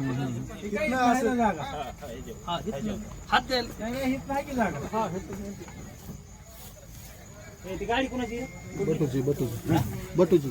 तिथनं असं हात द्यायला गाडी कोणाची बटूची बटूची बटूची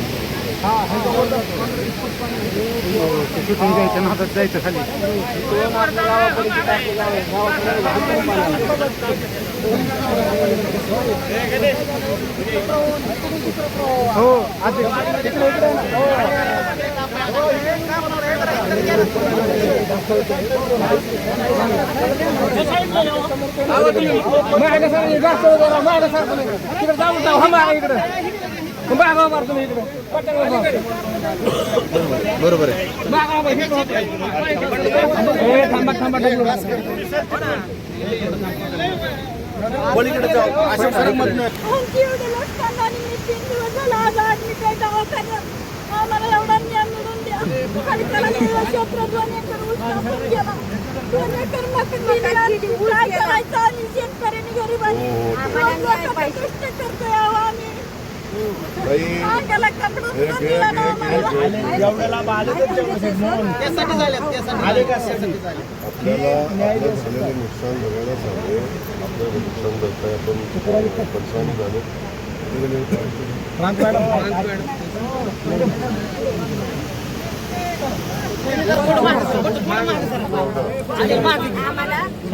नादात जायचं खाली हो आधी तिकडे इकडे ना. मागे सर जास्त मागे सर तिकडे जाऊन जाऊ हा मागे इकडे बरोबर आहे थांबा थांबा पलीकडे जाऊ अशा फरकमधनं आमची एवढे लोकसंख्या आणि मी तीन दिवस झाला आज ऍडमिट आहे दवाखान्यात आम्हाला एवढा न्याय मिळून द्या आणि त्याला निळं क्षेत्र दोन एकर ऊस टाकून गेला दोन एकर मका दिली. काय करायचं आम्ही शेतकऱ्यांनी गरिबांनी कष्ट करतोय आम्ही जेवढ्याला आले तर आले का आपल्याला झालेलं नुकसान बघायला सांगले आपल्याला नुकसान भरपाई आपण पंचनामे झाले कसं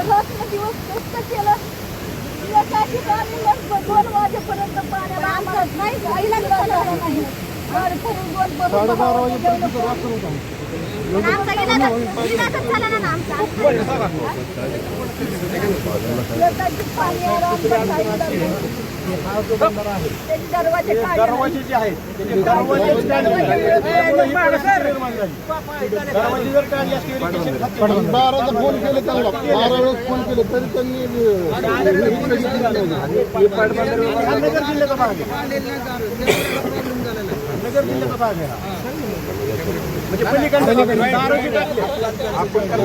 रात्र दिवस कष्ट केलं दोन वाजेपर्यंत पाण्याला आम्हाला नाही आईला कळलं दोन दरवाजे जे आहेत बाराचा फोन केले त्यांना. बारा वेळेस फोन केले तरी त्यांनी हा जिल्ह्याचा भाग आहे. नगर जिल्ह्याचा भाग आहे हा. म्हणजे पलीकडे दारोजी टाकले.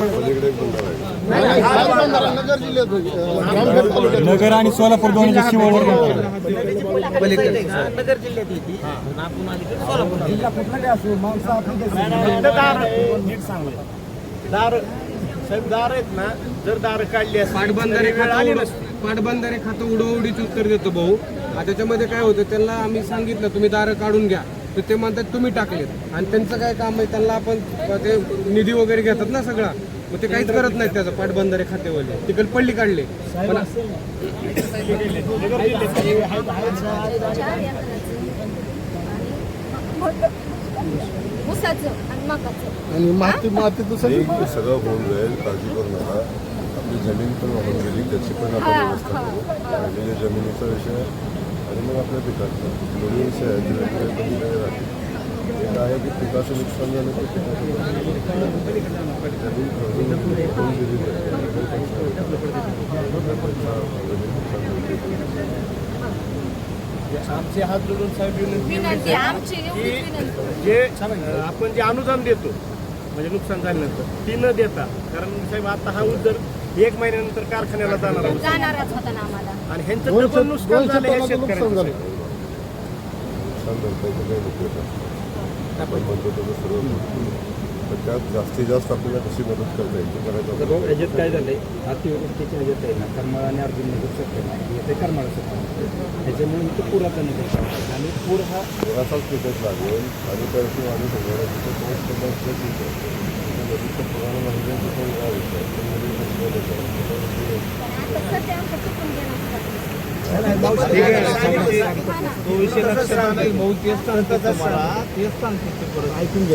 पलीकडे एक बंधारा आहे. नगर जिल्ह्यात नगर आणि सोलापूर दोन्हीच्या शिवावर नगर जिल्ह्यात येते आपण अलीकडे सोलापूर दार. नीट दार साहेब दार आहेत ना. जर दार काढली असती पाटबंधारे तरी वेळ आली खातं नसती. पाटबंधारे खातं उडवडीच उत्तर देतो भाऊ. आता त्याच्यामध्ये काय होतं? त्यांना आम्ही सांगितलं तुम्ही दारं काढून घ्या. तर ते म्हणतात तुम्ही टाकलेत. आणि त्यांचं काय काम आहे त्यांना आपण ते निधी वगैरे घेतात ना सगळा मग ते काहीच करत नाहीत त्याचं पाटबंधारे खातेवाले. तिकडे पल्ली काढले. पण आणि माती माती दुसरं? सगळं होऊन जाईल काळजी करू नका. आपली जमीन पण वाहून गेली त्याची पण आपण व्यवस्था करू. राहिलेल्या जमिनीचा विषय आणि मग आपल्या पिकाचा. दोन्ही विषय आहेत जे वेगवेगळे कधी काही राहतील एक आहे की पिकाचं नुकसान झालं तर पिकाचं. आमचे हात जोडून साहेब विनंती जे आपण जे अनुदान देतो म्हणजे नुकसान झाल्यानंतर ती न देता कारण साहेब आता हा जर एक महिन्यानंतर कारखान्याला जाणार आहोत. जाणारच होता ना आम्हाला. आणि ह्यांचं डबल नुकसान झालं हे नुकसान त्यात जास्तीत जास्त आपल्याला कशी मदत करता येईल ते करायचं तर भाऊ, आपण. ह्याच्यात काय झालंय? अतिवृष्टीच्या ह्याच्यात आहे ना करमाळा आणि अर्जुन नगर सत्य नाही. ते करमाळा सत्य त्याच्यामुळे इथं पुराचा नगर आणि पूर हा थोडासाच पिकच लागेल. आणि त्याची आम्ही सगळ्या तिथे पडला तो विषय लक्षात भाऊ तेच सांगतो तुम्हाला तेच सांगतो ऐकून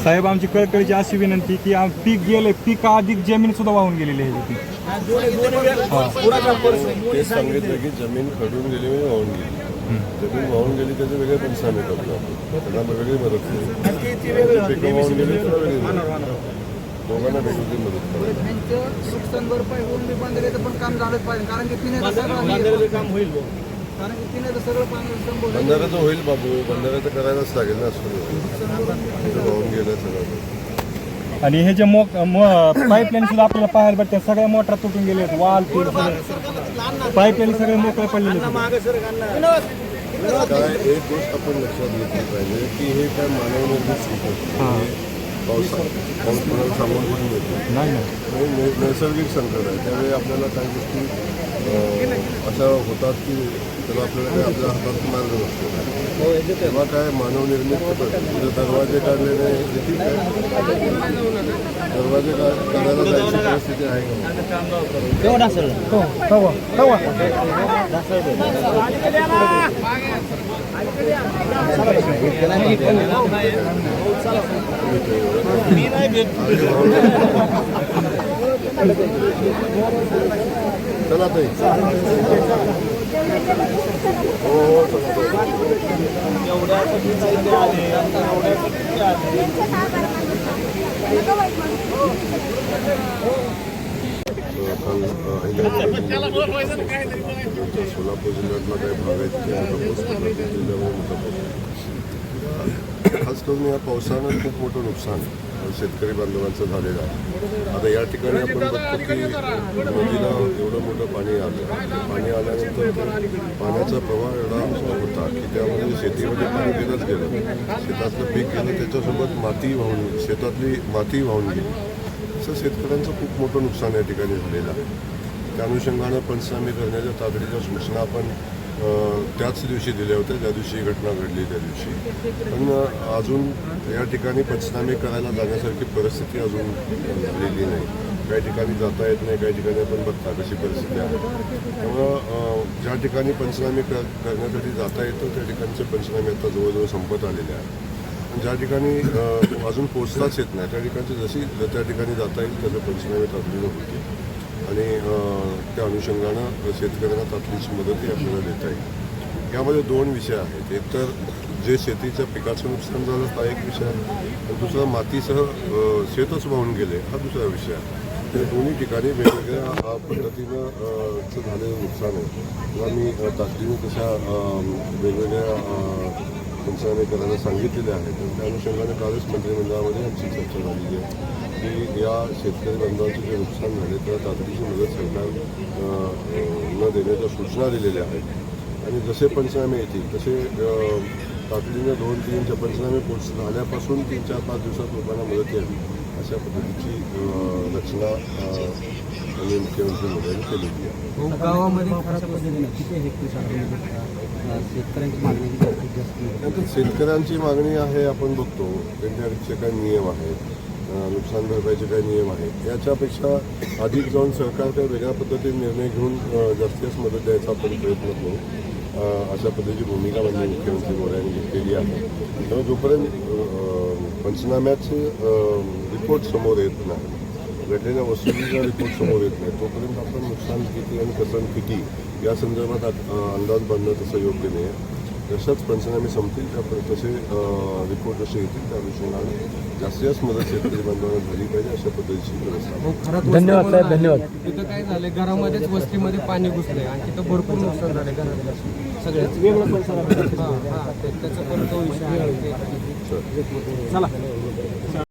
साहेब आमची कळकळीची अशी विनंती की पीक गेले पीक अधिक जमीन सुद्धा वाहून गेलेली आहे ते सांगितलं की जमीन खडून गेली म्हणजे वाहून गेली. जमीन वाहून गेली त्याचे वेगळे पंचनामे करतो आपण त्यांना वेगळी मदत करू पिकं वाहून गेली त्याला वेगळी दोघांना वेगवेगळी मदत करायची बंधाऱ्याचं होईल बाबू. बंधाऱ्याचं करायलाच लागेल ना असं. वाहून गेलं सगळं. आणि हे जे मोक पाईपलाईन सुद्धा आपल्याला पाहायला भेटते. सगळ्या मोटर तुटून गेले आहेत. वाल तीड पाईपलाईन सगळे मोकळे पडलेले एक गोष्ट आपण लक्षात घेतली पाहिजे की हे. काय मानवनिर्मित संकट. हे पाऊस पाऊस पण मिळतो नाही नैसर्गिक संकट आहे. त्यावेळी आपल्याला काही गोष्टी अशा होतात की त्याला आपल्याला काय आपल्या हातात मार्ग नसतो. तेव्हा काय मानवनिर्मित म्हणजे दरवाजे काढले नाही आहे दरवाजे काढायला जायची परिस्थिती आहे का? चला ताई हो हो चला सोलापूर जिल्ह्यातला काही भाग आहेत ते मोठा पाऊस पडला. जिल्ह्यामध्ये मोठा पाऊस खास करून या पावसानं खूप मोठं नुकसान शेतकरी बांधवांचं झालेलं आहे आता या ठिकाणी आपण बघतो की नदीला एवढं मोठं पाणी आलं. पाणी आल्यानंतर पाण्याचा प्रवाह एवढा होता की त्यामध्ये शेतीमध्ये पाणी गेलंच गेलं. शेतातलं पीक गेलं त्याच्यासोबत माती वाहून गेली शेतातली माती वाहून गेली. असं शेतकऱ्यांचं खूप मोठं नुकसान या ठिकाणी झालेलं आहे. त्या अनुषंगानं पंचनामे करण्याच्या तातडीच्या सूचना आपण त्याच दिवशी दिल्या होत्या. ज्या दिवशी ही घटना घडली त्या दिवशी. पण अजून या ठिकाणी पंचनामे करायला जाण्यासारखी परिस्थिती अजून झालेली नाही. काही ठिकाणी जाता येत नाही काही ठिकाणी आपण बघता कशी परिस्थिती आहे. त्यामुळं ज्या ठिकाणी पंचनामे कर करण्यासाठी जाता येतं त्या ठिकाणचे पंचनामे आता जवळजवळ संपत आलेले आहेत. पण ज्या ठिकाणी अजून पोचताच येत नाही त्या ठिकाणची जशी त्या ठिकाणी जाता येईल त्याचे पंचनामे तातडीनं होतील आणि त्या अनुषंगानं शेतकऱ्यांना तातडीची मदतही आपल्याला देता येईल. यामध्ये दोन विषय आहेत. एक तर जे शेतीच्या पिकाचं नुकसान झालं हा एक विषय आहे. दुसरा मातीसह शेतच वाहून गेले हा दुसरा विषय आहे. त्या दोन्ही ठिकाणी वेगवेगळ्या पद्धतीनं चं झालेलं नुकसान आहे. किंवा मी तातडीने तशा वेगवेगळ्या त्यांच्याने करायला सांगितलेले आहेत. त्या अनुषंगाने कालच मंत्रिमंडळामध्ये आमची चर्चा झालेली आहे. की या शेतकरी बांधवांचे जे नुकसान झाले त्याला तातडीची मदत सरकार न देण्याच्या सूचना दिलेल्या आहेत. आणि जसे पंचनामे येतील तसे तातडीनं दोन तीनच्या पंचनामे पोच झाल्यापासून तीन चार पाच दिवसात लोकांना मदत यावी अशा पद्धतीची रचना आणि मुख्यमंत्री मोदयांनी केलेली आहे. गावामध्ये पद्धतीने किती हेक्टर शेतकऱ्यांची मागणी आहे? आपण बघतो त्यांच्याकडचे काही नियम आहेत नुकसान भरपाईचे काही नियम आहेत याच्यापेक्षा अधिक जाऊन सरकार काही वेगळ्या पद्धतीने निर्णय घेऊन अं, जास्तीत जास्त मदत द्यायचा आपण प्रयत्न करू. अशा पद्धतीची भूमिका म्हणजे मुख्यमंत्री मोदी घेतलेली आहे. त्यामुळे जोपर्यंत पंचनाम्याचे रिपोर्ट समोर येत नाही घडलेल्या वसुलीचा रिपोर्ट समोर येत नाही तोपर्यंत आपण नुकसान किती आणि कसं किती या संदर्भात अंदाज बांधणं तसं योग्य नाही. आहे जशाच पंचनामे संपतील त्या तसे रिपोर्ट जसे येतील त्या अनुषंगाने जास्तीत जास्त मदत शेतकरी बांधवांना झाली पाहिजे अशा पद्धतीची व्यवस्था धन्यवाद साहेब धन्यवाद. तिथं काय झालंय घरामध्येच वस्तीमध्ये पाणी घुसलंय. आणि तिथं भरपूर नुकसान झालंय घरातल्या सगळ्याच वेगळं पण त्याचा पण तो विषय आहे. चला.